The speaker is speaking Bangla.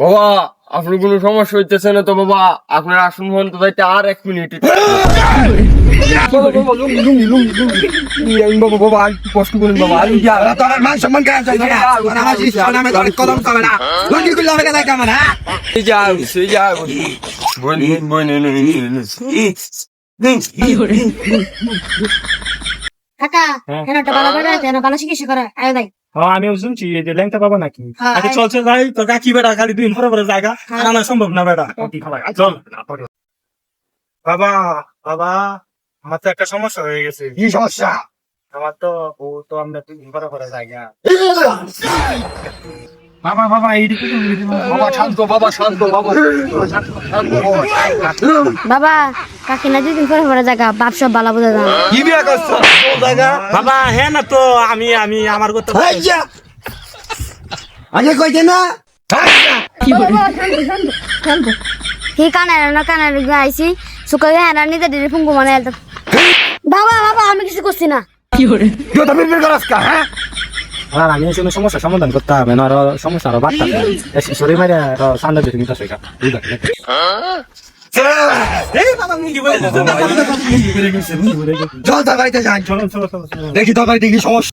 বাবা আপনার কোনো সমস্যা হইতেছে না তো বাবা। আপনার আসুন হন তো যাইতে আর এক মিনিট। বাবা একটু কষ্ট করুন বাবা আমি মান হ্যাঁ। কাকা কেন একটা ভালো করে কেন ভালো চিকিৎসা করে আয় ভাই। হ্যাঁ আমিও শুনছি এই যে ল্যাংটা পাবো নাকি? হ্যাঁ, আচ্ছা এই- চল চল ভাই তোর কাকি বেটা খালি দুই পরে বড় জায়গা হ্যাঁ। আনা সম্ভব না বেটা। চল। বাবা বাবা আমার তো একটা সমস্যা হয়ে গেছে। কি সমস্যা? আমার তো বউ তো আমরা দুই পরে বড় জায়গা। বাবা বাবা এইদিকে বাবা শান্ত বাবা শান্ত বাবা। বাবা কাকিনা দুদিন পরে পরে জায়গা বাপ সব ভালো বোঝা যায়। কি বিয়া করছ? বাবা হ্যাঁ না তো আমি আমি আমার কথা আগে কইতে না। কি কানে না কানে আইছি। সুকা হ্যাঁ নিতে দিদি ফুঙ্গু বাবা বাবা আমি কিছু করছি না। কেউ তো বিড়বিড় করস কা হ্যাঁ? আর আমি শুনে সমস্যা সমাধান করতে হবে না সমস্যা আরও বাড়তে হবে। শরীর মারে আরও সামনে দিকে নিতে শেখা দেখি বাবা মুঙ্গি বলে চল তোর বাড়িতে যাই। দেখি কি সমস্যা।